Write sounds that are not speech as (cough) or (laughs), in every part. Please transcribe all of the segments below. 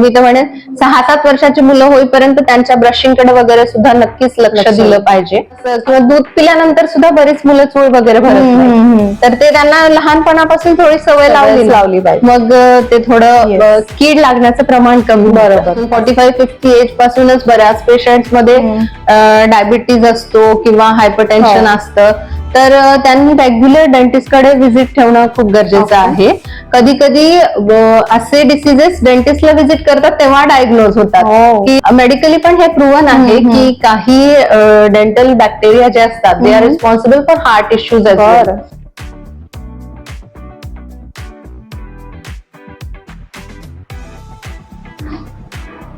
मी तर म्हणेन सहा सात वर्षाची मुलं होईपर्यंत त्यांच्या ब्रशिंगकडे वगैरे सुद्धा नक्कीच लक्ष दिलं पाहिजे किंवा दूध पिल्यानंतर सुद्धा बरीच मुलं चूळ वगैरे भरत नाही तर ते त्यांना लहानपणापासून थोडी सवय लावली ना, लावली पाहिजे. मग अ, ते थोडं. अ, कीड लागण्याचं प्रमाण कमी बरोबर. फॉर्टी फाईव्ह फिफ्टी एज पासूनच बऱ्याच पेशंटमध्ये डायबिटीज असतो किंवा हायपरटेन्शन हो. असतं तर त्यांनी रेग्युलर डेंटिस्टकडे व्हिजिट ठेवणं खूप गरजेचं. आहे कधी कधी असे डिसिजेस डेंटिस्टला व्हिजिट करतात तेव्हा डायग्नोज होतात हो. की मेडिकली पण हे प्रूव्हन आहे की काही डेंटल बॅक्टेरिया जे असतात they are responsible for heart issues.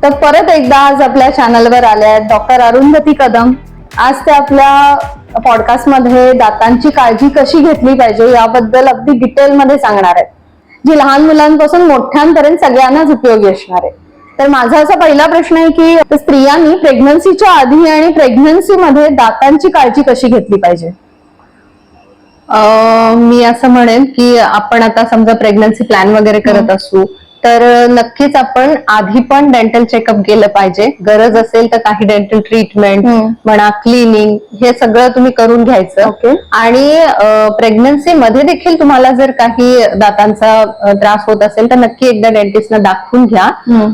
तर परत एकदा आज आपल्या चॅनलवर आल्या आहेत डॉक्टर अरुंधती कदम आज ते आपल्या पॉडकास्टमध्ये दातांची काळजी कशी घेतली पाहिजे याबद्दल अगदी डिटेलमध्ये सांगणार आहेत. जी लहान मुलांपासून मोठ्यांपर्यंत सगळ्यांनाच उपयोगी असणार आहे. तर माझा असा पहिला प्रश्न आहे की स्त्रियांनी प्रेग्नन्सीच्या आधी आणि प्रेग्नन्सी मध्ये दातांची काळजी कशी घेतली पाहिजे? मी असं म्हणेन की आपण आता समजा प्रेग्नन्सी प्लॅन वगैरे करत असू तर नक्कीच आपण आधी पण डेंटल चेकअप केलं पाहिजे गरज असेल तर काही डेंटल ट्रीटमेंट. म्हणा क्लिनिंग हे सगळं तुम्ही करून घ्यायचं. आणि प्रेग्नन्सी मध्ये देखील तुम्हाला जर काही दातांचा त्रास होत असेल तर नक्की एकदा डेंटिस्टला दाखवून घ्या.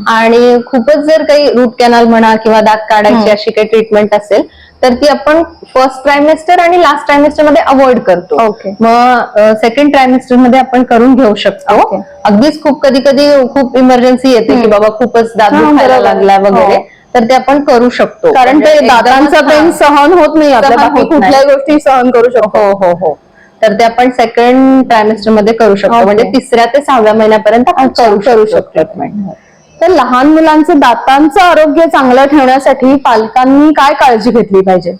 आणि खूपच जर काही रूट कॅनल म्हणा किंवा दात काढायची अशी काही ट्रीटमेंट असेल तर ती आपण फर्स्ट ट्रायमेस्टर आणि लास्ट ट्रायमेस्टरमध्ये अवॉइड करतो Okay. मग सेकंड ट्रायमेस्टरमध्ये आपण करून घेऊ शकतो Okay. अगदीच खूप कधी कधी खूप इमर्जन्सी येते की बाबा खूपच दात दुखायला. लागला वगैरे हो. तर ते आपण करू शकतो कारण ते म्हणजे दातांचा पेन. सहन होत नाही आपल्या सहन बाकी होत नाही. कुठल्याही गोष्टी सहन करू शकतो हो हो हो तर ते आपण सेकंड ट्रायमेस्टरमध्ये करू शकतो. म्हणजे तिसऱ्या ते सहाव्या महिन्यापर्यंत आपण करू शकतो शकतो. तर लहान मुलांचं दातांचं आरोग्य चांगलं ठेवण्यासाठी पालकांनी काय काळजी घेतली पाहिजे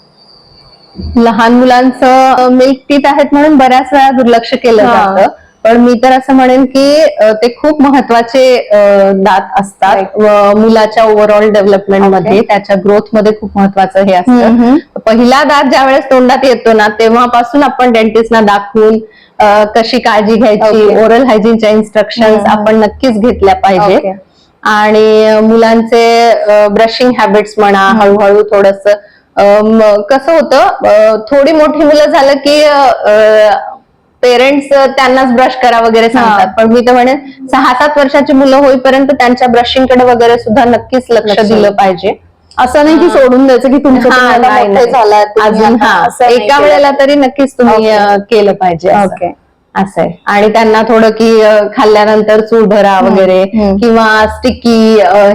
लहान मुलांचं मिल्क टीथ आहेत म्हणून बऱ्याच वेळा दुर्लक्ष केलं. जातं पण मी तर असं म्हणेन की ते खूप महत्त्वाचे दात असतात व मुलाच्या ओव्हरऑल डेव्हलपमेंटमध्ये त्याच्या ग्रोथमध्ये खूप महत्वाचं हे. असतं पहिला दात ज्या वेळेस तोंडात येतो ना तेव्हापासून आपण डेंटिस्टना दाखवून कशी काळजी घ्यायची. ओरल हायजीनच्या इन्स्ट्रक्शन. आपण नक्कीच घेतल्या पाहिजे. आणि मुलांचे ब्रशिंग हॅबिट्स म्हणा हळूहळू थोडस कसं होतं थोडी मोठी मुलं झालं की पेरेंट्स त्यांनाच ब्रश करा वगैरे सांगतात. पण मी तर म्हणेन सहा सात वर्षाची मुलं होईपर्यंत त्यांच्या ब्रशिंगकडे वगैरे सुद्धा नक्कीच लक्ष दिलं पाहिजे. असं नाही की सोडून द्यायचं की तुमचं तुम्ही आता नाही, मोठे नाही. झालात तुम्ही अजून आता असं नाही एका. वेळेला तरी नक्कीच तुम्ही केलं पाहिजे असं. असं आहे आणि त्यांना थोडं की खाल्ल्यानंतर चूळ भरा वगैरे. किंवा स्टिकी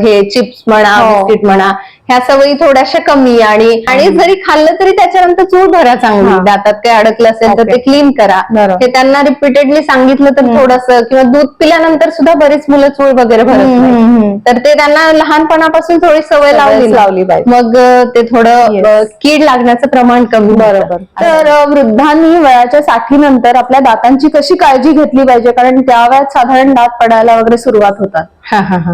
हे चिप्स म्हणा हो. बिस्किट म्हणा ह्या सवयी थोड्याशा कमी आणि आणि जरी खाल्लं तरी त्याच्यानंतर चूळ भरा चांगली. दातात काही अडकलं असेल तर. ते क्लीन करा. हे त्यांना रिपीटेडली सांगितलं तर थोडस किंवा दूध पिल्यानंतर सुद्धा बरीच मुलं चूळ वगैरे भरत. तर ते त्यांना लहानपणापासून थोडी सवय लावली लावली पाहिजे. मग ते थोडं कीड लागण्याचं प्रमाण कमी. बरोबर तर वृद्धांनी वयाच्या साठीनंतर आपल्या दातांची कशी काळजी घेतली पाहिजे कारण त्या वयात साधारण दात पडायला वगैरे सुरुवात होतात हा हा हा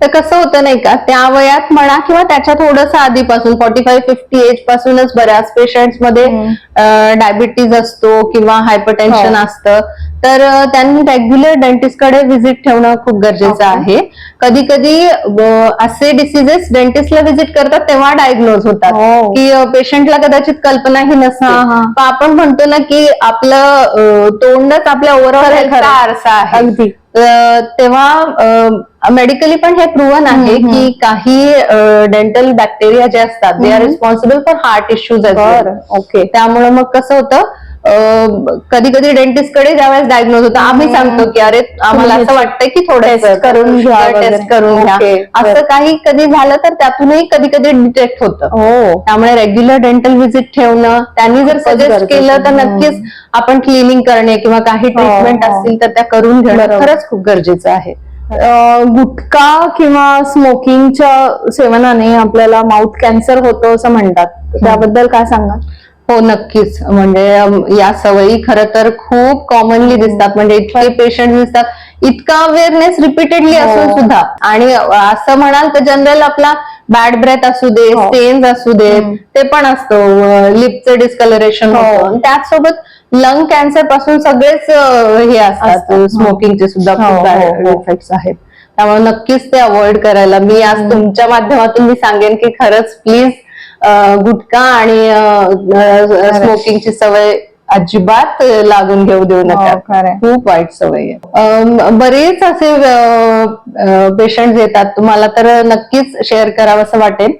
तर कसं होतं नाही का त्या वयात म्हणा किंवा त्याच्या थोडस आधीपासून फॉर्टी फाईव्ह फिफ्टी एज पासूनच बऱ्याच पेशंटमध्ये डायबिटीज असतो किंवा हायपरटेन्शन हो. असतं तर त्यांनी रेग्युलर डेंटिस्टकडे व्हिजिट ठेवणं खूप गरजेचं. आहे कधी कधी असे डिसिजेस डेंटिस्टला व्हिजिट करतात तेव्हा डायग्नोज होतात हो. की पेशंटला कदाचित कल्पनाही नसते. पण आपण म्हणतो ना की आपलं तोंडच आपल्या ओव्हरऑल. आरसा आहे अगदी तेव्हा मेडिकली पण हे प्रूव्हन आहे की काही डेंटल बॅक्टेरिया जे असतात they are responsible for heart issues okay त्यामुळे मग कसं होतं कधी कधी डेंटिस्टकडे ज्यावेळेस डायग्नोज होतं आम्ही सांगतो की अरे आम्हाला असं वाटतंय की थोडं करून घ्या. टेस्ट करून घ्या असं. काही कधी झालं तर त्यातूनही कधी कधी डिटेक्ट होतं हो त्यामुळे रेग्युलर डेंटल व्हिजिट ठेवणं त्यांनी जर सजेस्ट केलं तर. नक्कीच आपण क्लिनिंग करणे किंवा काही ट्रीटमेंट हो. असतील तर त्या करून घेणं. खरंच खूप गरजेचं आहे गुटखा किंवा स्मोकिंगच्या सेवनाने आपल्याला माउथ कॅन्सर होतो असं म्हणतात त्याबद्दल काय सांगा हो नक्कीच. म्हणजे या सवयी खरं तर खूप कॉमनली दिसतात. म्हणजे इतके पेशंट दिसतात. इतका अवेअरनेस रिपीटेडली हो. असून सुद्धा. आणि असं म्हणाल तर जनरल आपला बॅड ब्रेथ असू दे हो. स्टेन्स असू दे ते पण असतं. लिपचं डिस्कलरेशन हो. त्याचसोबत लंग कॅन्सरपासून सगळेच हे असतात. स्मोकिंगचे सुद्धा हो, हो, हो. इफेक्ट्स आहेत. त्यामुळे नक्कीच ते अवॉइड करायला. मी आज तुमच्या माध्यमातून मी सांगेन की खरंच प्लीज गुटखा आणि स्मोकिंगची सवय अजिबात लागून घेऊ देऊ हो, नका. खूप वाईट सवय आहे. बरेच असे पेशंट येतात. तुम्हाला तर नक्कीच शेअर करावं असं वाटेल.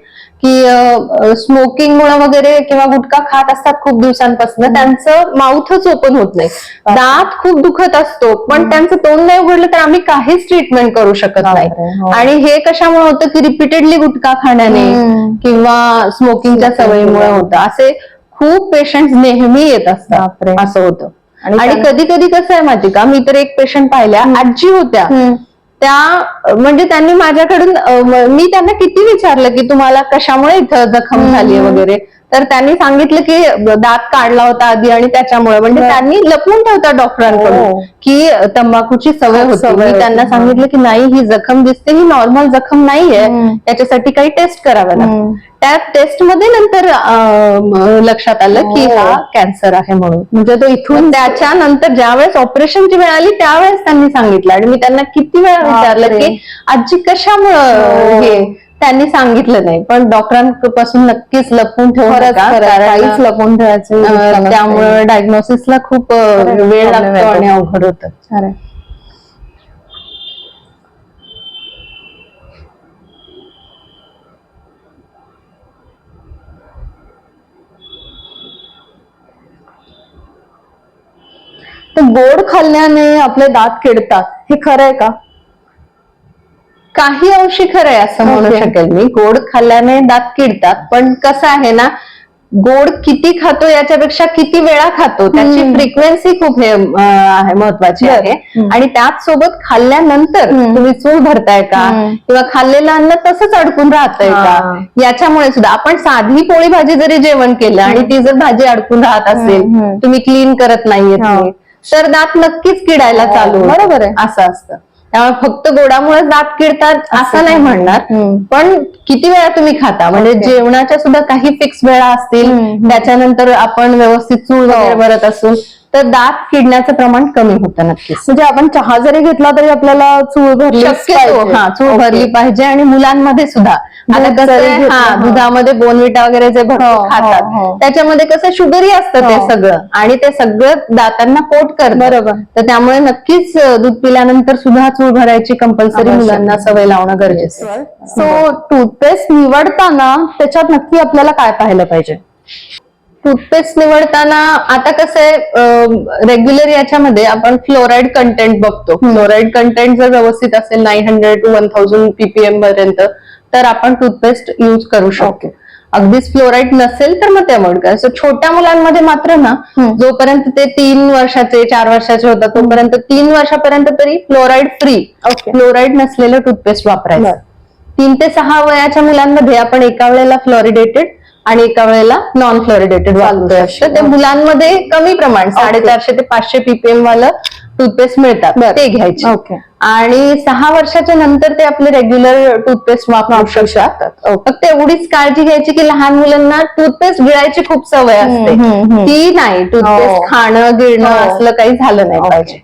की स्मोकिंग मुळे वगैरे किंवा गुटखा खात असतात खूप दिवसांपासून त्यांचं माउथच ओपन होत नाही. दात खूप दुखत असतो पण त्यांचं तोंड नाही उघडलं तर आम्ही काहीच ट्रीटमेंट करू शकत नाही. हो. आणि हे कशामुळे होतं की रिपीटेडली गुटखा खाण्याने. किंवा स्मोकिंगच्या सवयीमुळे मुळे. होतं. असे खूप पेशंट नेहमी येत असतात. असं होतं. आणि कधी कधी कसं आहे माहिती का? मी तर एक पेशंट पाहिल्या आजी होत्या. त्या म्हणजे त्यांनी माझ्याकडून मी त्यांना किती विचारलं की तुम्हाला कशामुळे इथं जखम झाली वगैरे? तर त्यांनी सांगितलं की दात काढला होता आधी आणि त्याच्यामुळे म्हणजे त्यांनी लपवून ठेवता डॉक्टरांकडून हो. की तंबाखूची सवय होती मी. त्यांना सांगितलं की नाही ही जखम दिसते ही नॉर्मल जखम नाहीये. त्याच्यासाठी काही टेस्ट कराव्या हम्म. लागतात त्या टेस्टमध्ये नंतर लक्षात आलं की हो. हा कॅन्सर आहे म्हणून म्हणजे तो इथून त्याच्यानंतर ज्यावेळेस ऑपरेशनची वेळ आली त्यावेळेस त्यांनी सांगितलं आणि मी त्यांना किती वेळा विचारलं. की आजी कशामुळं हो. त्यांनी सांगितलं नाही पण डॉक्टरांपासून नक्कीच लपवून ठेवू खरंच नका खरंच कारण, काहीच लपून ठेवायचं. त्यामुळे डायग्नोसिसला खूप वेळ लागतो. आणि अवघड होतं. तर गोड खाल्ल्याने आपले दात किडतात हे खरं आहे का काही अंशी खरं आहे असं म्हणू. शकेल मी गोड खाल्ल्याने दात किडतात पण कसं आहे ना गोड किती खातो याच्यापेक्षा किती वेळा खातो त्याची. फ्रिक्वेन्सी खूप हे महत्वाची. आहे. आणि त्याच सोबत खाल्ल्यानंतर. तुम्ही चूळ भरताय का. किंवा खाल्लेलं अन्न तसंच अडकून राहतंय. का याच्यामुळे सुद्धा आपण साधी पोळी भाजी जरी जेवण केलं आणि ती जर भाजी अडकून राहत असेल. तुम्ही क्लीन करत नाहीये तर दात नक्कीच किडायला हो, चालू. बरोबर आहे. असं असतं त्यामुळे फक्त गोडामुळे दात किडतात असं नाही म्हणणार. पण किती वेळा तुम्ही खाता म्हणजे. जेवणाच्या सुद्धा काही फिक्स वेळा असतील. त्याच्यानंतर आपण व्यवस्थित चूळ वगैरे हो. भरत असू तर दात किडण्याचं प्रमाण कमी होतं नक्कीच म्हणजे आपण चहा जरी घेतला तरी आपल्याला चूळ भरली हा चूळ भरली पाहिजे आणि मुलांमध्ये सुद्धा आता कसं हा हा. दुधामध्ये बोनविटा वगैरे जे हो, भरपूर हो, हो. खातात त्याच्यामध्ये कसं शुगरी असतं ते हो. सगळं आणि ते सगळं दातांना कोट करतं बरोबर. तर त्यामुळे नक्कीच दूध पिल्यानंतर सुद्धा चूळ भरायची कंपल्सरी. मुलांना सवय लावणं गरजेचं सो टूथपेस्ट निवडताना त्याच्यात नक्की आपल्याला काय पाहायला पाहिजे टूथपेस्ट निवडताना आता कसं आहे रेग्युलर याच्यामध्ये आपण फ्लोराईड कंटेंट बघतो. फ्लोराईड कंटेंट जर व्यवस्थित असेल nine hundred to one thousand PPM पर्यंत तर आपण टूथपेस्ट युज करू शकतो. अगदीच फ्लोराईड नसेल तर मग ते अवॉइड करायचं छोट्या मुलांमध्ये मात्र ना. जोपर्यंत ते तीन वर्षाचे चार वर्षाचे होतात तोपर्यंत तीन वर्षापर्यंत तरी फ्लोराईड फ्री. फ्लोराईड नसलेलं टूथपेस्ट वापरायचं. तीन ते सहा वयाच्या मुलांमध्ये आपण एका वेळेला फ्लोरिडेटेड आणि एका वेळेला नॉन फ्लोरिडेटेड तर ते मुलांमध्ये कमी प्रमाण साडेचारशे ते पाचशे पीपीएम वालं टूथपेस्ट मिळतात. ते घ्यायचे. आणि सहा वर्षाच्या नंतर ते आपले रेग्युलर टूथपेस्ट वापरू शकतात. फक्त एवढीच काळजी घ्यायची की लहान मुलांना टूथपेस्ट गिळायची खूप सवय असते. ती नाही. हो. टूथपेस्ट खाणं गिळणं हो. असलं काही झालं नाही पाहिजे.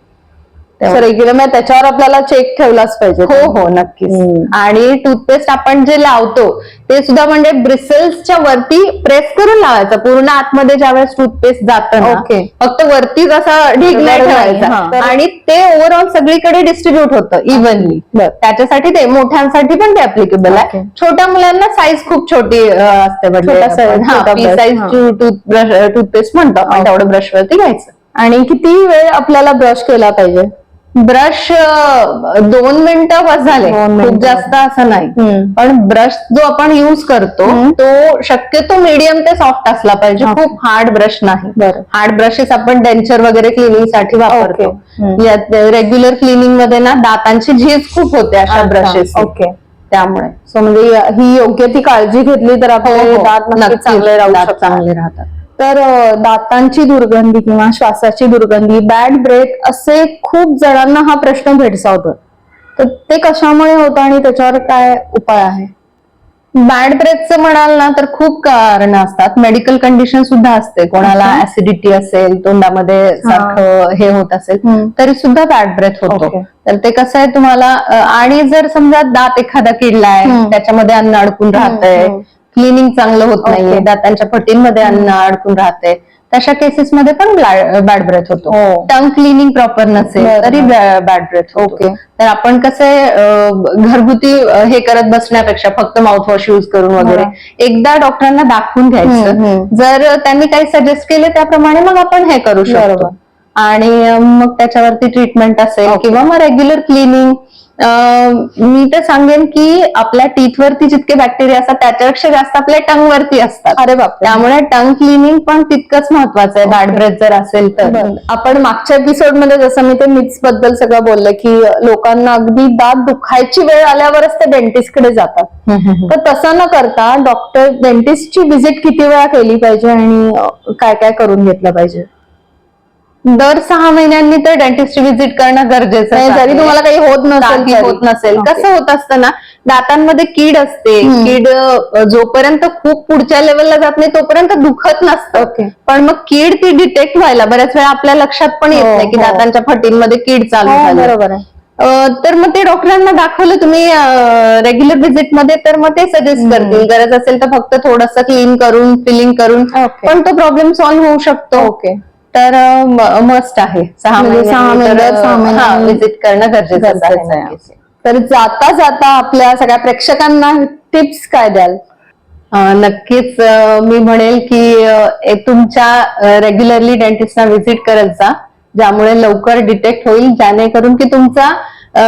सो रेग्युलर म्हणजे त्याच्यावर आपल्याला चेक ठेवलाच पाहिजे हो हो नक्कीच. आणि टूथपेस्ट आपण जे लावतो ते सुद्धा म्हणजे ब्रिसल्सच्या वरती प्रेस करून लावायचं पूर्ण आतमध्ये ज्यावेळेस टूथपेस्ट जातं ना Okay. फक्त वरतीच असा ढीग नाही बरोबर आहे, ठेवायचा. आणि ते ओव्हरऑल सगळीकडे डिस्ट्रीब्युट होतं इव्हनली. त्याच्यासाठी ते मोठ्यांसाठी पण ते अप्लिकेबल आहे. छोट्या मुलांना साईज खूप छोटी असते साईज. टूथब्रश टूथपेस्ट म्हणतो आपण. तेवढं ब्रश वरती घ्यायचं आणि किती वेळ आपल्याला ब्रश केला पाहिजे ब्रश दोन मिनिटं बस झाले खूप. जास्त असं नाही. पण ब्रश जो आपण युज करतो. तो शक्यतो मीडियम ते सॉफ्ट असला पाहिजे. खूप हार्ड ब्रश नाही बरं. हार्ड ब्रशेस आपण डेंचर वगैरे क्लिनिंगसाठी वापरतो. यात रेग्युलर क्लिनिंगमध्ये ना दातांची झीज खूप होते अशा ब्रशेस ओके त्यामुळे सो म्हणजे ही योग्य ती काळजी घेतली तर आपले हो, हो. दात चांगले चांगले राहतात तर दातांची दुर्गंधी किंवा श्वासाची दुर्गंधी बॅड ब्रेथ असे खूप जणांना हा प्रश्न भेडसावतो तर ते कशामुळे होतं आणि त्याच्यावर काय उपाय आहे बॅड ब्रेथचं म्हणाल ना तर खूप कारण असतात मेडिकल कंडिशन सुद्धा असते कोणाला. ऍसिडिटी असेल तोंडामध्ये सारखं हे होत असेल. तरी सुद्धा बॅड ब्रेथ होतो. तर ते कसं आहे तुम्हाला आणि जर समजा दात एखादा किडलाय हम्म. त्याच्यामध्ये अन्न अडकून राहतंय. क्लिनिंग चांगलं होत. नाहीये दातांच्या फटींमध्ये अन्न अडकून राहतंय तशा केसेस मध्ये पण बॅड ब्रेथ होतो. टंग क्लिनिंग प्रॉपर नसेल. तरी बॅड ब्रेथ Okay. तर आपण कसं घरगुती हे करत बसण्यापेक्षा फक्त माउथवॉश युज करून वगैरे हा. एकदा डॉक्टरांना दाखवून घ्यायचं. जर त्यांनी काही सजेस्ट केले त्याप्रमाणे मग आपण हे करू शकतो. आणि मग त्याच्यावरती ट्रीटमेंट असेल. किंवा मग रेग्युलर क्लिनिंग मी तर सांगेन की आपल्या टीथ वरती जितके बॅक्टेरिया असतात त्याच्यापेक्षा जास्त आपल्या टंग वरती असतात. अरे बापरे. त्यामुळे टंग क्लिनिंग पण तितकंच महत्वाचं आहे बॅड ब्रेथ जर असेल तर. आपण मागच्या एपिसोडमध्ये जसं मी ते मिथ्सबद्दल सगळं बोलले की लोकांना अगदी दात दुखायची वेळ आल्यावरच ते डेंटिस्टकडे जातात. तर तसं न करता डॉक्टर डेंटिस्टची व्हिजिट किती वेळा केली पाहिजे आणि काय काय करून घेतलं पाहिजे? दर सहा महिन्यांनी तर डेंटिस्ट व्हिजिट करणं गरजेचं नाही, आहे. जरी तुम्हाला काही होत नसेल. होत नसेल. कसं होत असतं ना दातांमध्ये कीड असते. कीड जोपर्यंत खूप पुढच्या लेवलला जात नाही तोपर्यंत दुखत नसतं. पण मग कीड ती डिटेक्ट व्हायला बऱ्याच वेळा आपल्या लक्षात पण येत हो, नाही की हो. दातांच्या फटींमध्ये कीड चालू हो, झाली बरोबर आहे तर मग ते डॉक्टरांना दाखवलं तुम्ही रेग्युलर व्हिजिटमध्ये तर मग ते सजेस्ट. करतील गरज असेल तर फक्त थोडंसं क्लीन करून फिलिंग करून. पण तो प्रॉब्लेम सॉल्व्ह होऊ शकतो ओके तर मस्ट आहे सहा म्हणजे हा, visit करणं गरजेचं आहे. तर जाता जाता आपल्या सगळ्या प्रेक्षकांना टिप्स काय द्याल नक्कीच मी म्हणेल की तुमच्या रेग्युलरली डेंटिस्टना व्हिजिट करत जा ज्यामुळे लवकर डिटेक्ट होईल जेणेकरून की तुमचा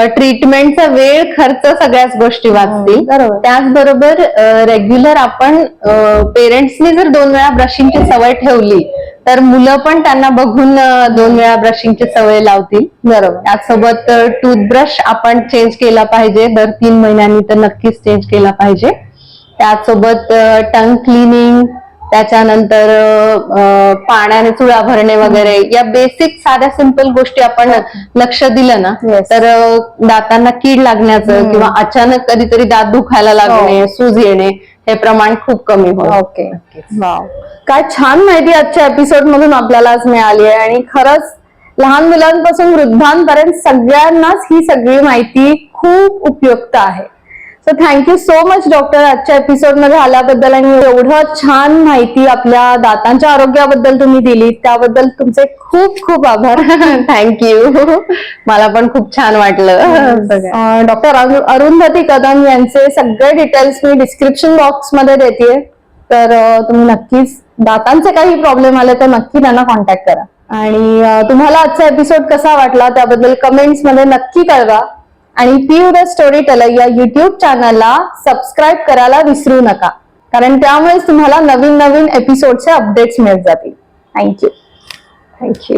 ट्रीटमेंटचा वेळ खर्च सगळ्याच गोष्टी वाचतील बरोबर. त्याचबरोबर रेग्युलर आपण पेरेंट्सनी जर दोन वेळा ब्रशिंगची सवय ठेवली तर मुलं पण त्यांना बघून दोन वेळा ब्रशिंगची सवय लावतील. बरोबर. त्यासोबत टूथब्रश आपण चेंज केला पाहिजे. दर तीन महिन्यांनी तर नक्कीच चेंज केला पाहिजे. त्यासोबत टंग क्लिनिंग त्याच्यानंतर पाण्याने चुळा भरणे वगैरे. या बेसिक साध्या सिंपल गोष्टी आपण लक्ष दिलं ना. तर दातांना कीड लागण्याचं. किंवा अचानक कधीतरी दात दुखायला लागणे सूज येणे हे प्रमाण खूप कमी होईल. ओके वाव काय छान माहिती आजच्या एपिसोड मधून आपल्याला आज मिळाली आहे. आणि खरंच लहान मुलांपासून वृद्धांपर्यंत सगळ्यांनाच ही सगळी माहिती खूप उपयुक्त आहे. So thank you so much doctor आजच्या एपिसोडमध्ये आल्याबद्दल. आणि एवढं छान माहिती आपल्या दातांच्या आरोग्याबद्दल तुम्ही दिली त्याबद्दल तुमचे खूप खूप आभार. (laughs) थँक्यू मला पण खूप छान वाटलं. डॉक्टर अरुंधती कदम यांचे सगळे डिटेल्स मी डिस्क्रिप्शन बॉक्समध्ये देते तर तुम्ही नक्कीच दातांचे काही प्रॉब्लेम आले तर नक्की त्यांना कॉन्टॅक्ट करा. आणि तुम्हाला आजचा एपिसोड कसा वाटला त्याबद्दल कमेंट्समध्ये नक्की कळवा. आणि पीयू द स्टोरी टेलर या युट्यूब चॅनलला सबस्क्राईब करायला विसरू नका. कारण त्यामुळेच तुम्हाला नवीन नवीन एपिसोडचे अपडेट्स मिळत जातील. Thank you thank you